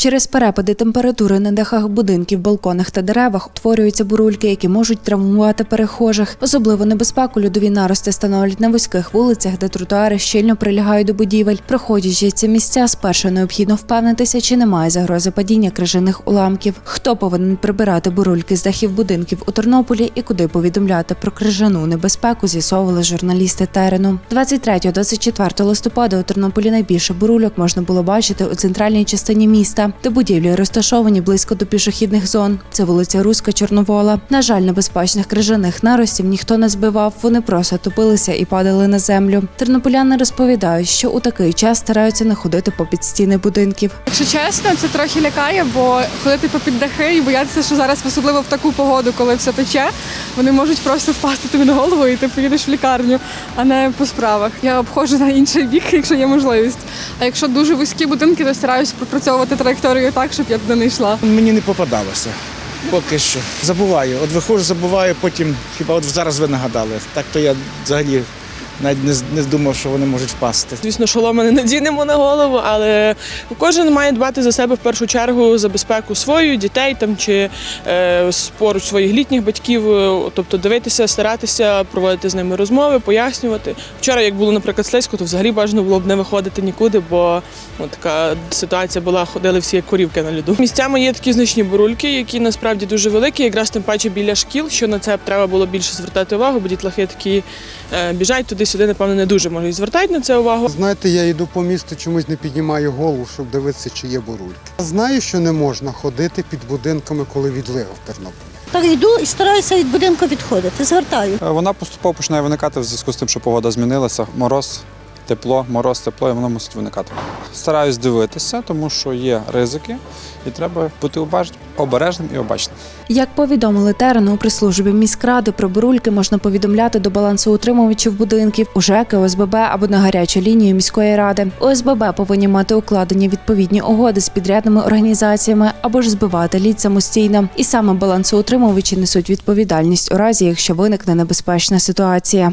Через перепади температури на дахах будинків, балконах та деревах утворюються бурульки, які можуть травмувати перехожих. Особливо небезпеку льодові нарости становлять на вузьких вулицях, де тротуари щільно прилягають до будівель. Проходячи ці місця, спершу необхідно впевнитися, чи немає загрози падіння крижаних уламків. Хто повинен прибирати бурульки з дахів будинків у Тернополі і куди повідомляти про крижану небезпеку, з'ясовували журналісти терену. 23-24 листопада у Тернополі найбільше бурульок можна було бачити у центральній частині міста, де будівлі розташовані близько до пішохідних зон. Це вулиця Руська Чорновола. На жаль, небезпечних крижаних наростів ніхто не збивав. Вони просто топилися і падали на землю. Тернополяни розповідають, що у такий час стараються не ходити попід стіни будинків. Якщо чесно, це трохи лякає, бо ходити попід дахи і боятися, що зараз, особливо в таку погоду, коли все тече, вони можуть просто впасти тобі на голову і ти поїдеш в лікарню, а не по справах. Я обходжу на інший бік, якщо є можливість. А якщо дуже вузькі будинки, то стараюсь пропрацьовувати траєкторію так, щоб я туди не йшла. Мені не попадалося. Поки що. Забуваю. От виходжу, забуваю, потім хіба от зараз ви нагадали. Так то я взагалі навіть не, не думав, що вони можуть впасти. Звісно, шолома не надінемо на голову, але кожен має дбати за себе в першу чергу за безпеку свою, дітей там чи е, поруч своїх літніх батьків. е, Тобто дивитися, старатися проводити з ними розмови, пояснювати. Вчора, як було, наприклад, слизько, то взагалі бажано було б не виходити нікуди, бо ну, така ситуація була, ходили всі як корівки на льоду. Місцями є такі значні бурульки, які насправді дуже великі, якраз тим паче біля шкіл, що на це треба було більше звертати увагу, бо дітлахи такі е, біжать туди-сюди, напевно, не дуже можуть звертати на це увагу. Знаєте, я йду по місту, чомусь не піднімаю голову, щоб дивитися, чи є бурульки. Знаю, що не можна ходити під будинками, коли відлига в Тернополі. Так йду і стараюся від будинку відходити. Звертаю. Е, Вона поступово починає виникати в зв'язку з тим, що погода змінилася. Мороз, тепло, мороз, тепло, і воно мусить виникати. Стараюсь дивитися, тому що є ризики, і треба бути обережним і обачним. Як повідомили терену у прес-службі міськради, про бурульки можна повідомляти до балансоутримувачів будинків, у ЖЕКи, ОСББ або на гарячу лінію міської ради. ОСББ повинні мати укладені відповідні угоди з підрядними організаціями або ж збивати лід самостійно. І саме балансоутримувачі несуть відповідальність у разі, якщо виникне небезпечна ситуація.